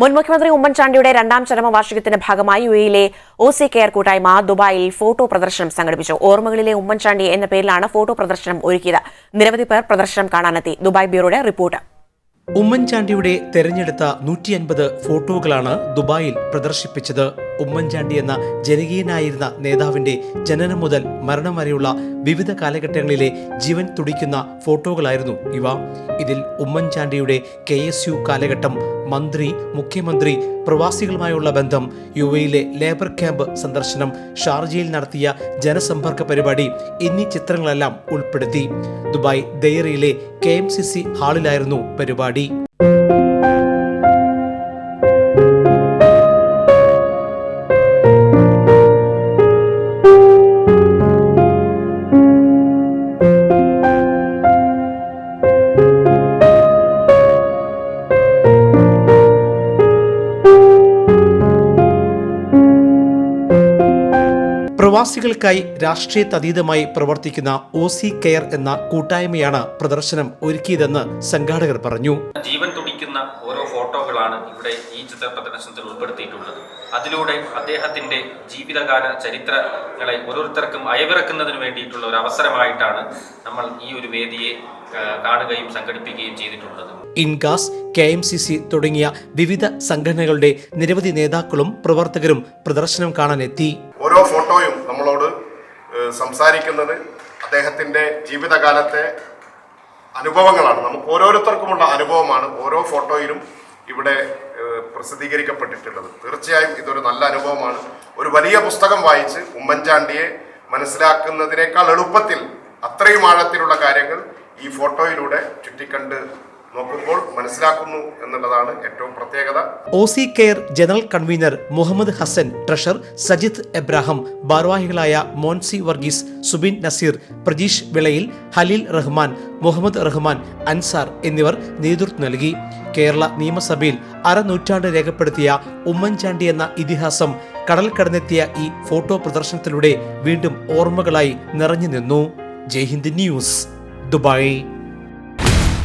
മുൻ മുഖ്യമന്ത്രി ഉമ്മൻചാണ്ടിയുടെ രണ്ടാം ചരമവാർഷികത്തിന്റെ ഭാഗമായി യു എയിലെ ഒ സി കെയർ കൂട്ടായ്മ ദുബായിൽ ഫോട്ടോ പ്രദർശനം സംഘടിപ്പിച്ചു. ഓർമ്മകളിലെ ഉമ്മൻചാണ്ടി എന്ന പേരിലാണ് ഫോട്ടോ പ്രദർശനം ഒരുക്കിയത്. നിരവധി പേർ പ്രദർശനം കാണാനെത്തി. Dubai ബ്യൂറോയുടെ report. ഉമ്മൻചാണ്ടിയുടെ തെരഞ്ഞെടുത്ത നൂറ്റി അൻപത് ഫോട്ടോകളാണ് ദുബായിൽ പ്രദർശിപ്പിച്ചത്. ഉമ്മൻചാണ്ടി എന്ന ജനകീയനായിരുന്ന നേതാവിന്റെ ജനനം മുതൽ മരണം വരെയുള്ള വിവിധ കാലഘട്ടങ്ങളിലെ ജീവൻ തുടിക്കുന്ന ഫോട്ടോകളായിരുന്നു ഇവ. ഇതിൽ ഉമ്മൻചാണ്ടിയുടെ കെ എസ് യു കാലഘട്ടം മന്ത്രി മുഖ്യമന്ത്രി പ്രവാസികളുമായുള്ള ബന്ധം യു എയിലെ ലേബർ ക്യാമ്പ് സന്ദർശനം ഷാർജയിൽ നടത്തിയ ജനസമ്പർക്ക പരിപാടി എന്നീ ചിത്രങ്ങളെല്ലാം ഉൾപ്പെടുത്തി. ദുബായ് ദയറിയിലെ കെ എം സി സി ഹാളിലായിരുന്നു പരിപാടി. പ്രവാസികൾക്കായി രാഷ്ട്രീയത്തതീതമായി പ്രവർത്തിക്കുന്ന ഒ സി കെയർ എന്ന കൂട്ടായ്മയാണ് പ്രദർശനം ഒരുക്കിയതെന്ന് സംഘാടകർ പറഞ്ഞു. ജീവൻ തുടിക്കുന്ന ഓരോ ഫോട്ടോകളാണ് ഇവിടെ ഈ ചിത്ര പ്രദർശനത്തിൽ ഉൾപ്പെടുത്തിയിട്ടുള്ളത്. അതിലൂടെ അദ്ദേഹത്തിന്റെ ജീവിതകാല ചരിത്രങ്ങളെ ഓരോരുത്തർക്കും അയവിറക്കുന്നതിന് വേണ്ടിയിട്ടുള്ള ഒരു അവസരമായിട്ടാണ് നമ്മൾ ഈ ഒരു വേദിയെ കാണുകയും സംഘടിപ്പിക്കുകയും ചെയ്തിട്ടുള്ളത്. INCAS K M C C തുടങ്ങിയ വിവിധ സംഘടനകളുടെ നിരവധി നേതാക്കളും പ്രവർത്തകരും പ്രദർശനം കാണാനെത്തി. ഓരോ ഫോട്ടോയും സംസാരിക്കുന്നത് അദ്ദേഹത്തിന്റെ ജീവിതകാലത്തെ അനുഭവങ്ങളാണ്. നമുക്ക് ഓരോരുത്തർക്കുമുള്ള അനുഭവമാണ്. ഓരോ ഫോട്ടോയിലും ഇവിടെ പ്രസിദ്ധീകരിക്കപ്പെട്ടിട്ടുള്ളത്. തീർച്ചയായും ഇതൊരു നല്ല അനുഭവമാണ്. ഒരു വലിയ പുസ്തകം വായിച്ച് ഉമ്മൻചാണ്ടിയെ മനസ്സിലാക്കുന്നതിനേക്കാൾ എളുപ്പത്തിൽ അത്രയും ആഴത്തിലുള്ള കാര്യങ്ങൾ ഈ ഫോട്ടോയിലൂടെ ചുറ്റിക്കണ്ട് നോക്കുമ്പോൾ മനസ്സിലാക്കുന്നു എന്നുള്ളതാണ് ഏറ്റവും പ്രത്യേകത. O C care general convener Muhammad Hasan treasurer Sajith Ebrahim ഭാരവാഹികളായ മോൻസി വർഗീസ് സുബിൻ നസീർ പ്രജീഷ് വിളയിൽ ഹലീൽ റഹ്മാൻ മുഹമ്മദ് റഹ്മാൻ അൻസാർ എന്നിവർ നേതൃത്വം നൽകി. കേരള നിയമസഭയിൽ അരനൂറ്റാണ്ട് രേഖപ്പെടുത്തിയ ഉമ്മൻചാണ്ടി എന്ന ഇതിഹാസം കടൽ കടന്നെത്തിയ ഈ ഫോട്ടോ പ്രദർശനത്തിലൂടെ വീണ്ടും ഓർമ്മകളായി നിറഞ്ഞു നിന്നു. Jaihind news Dubai.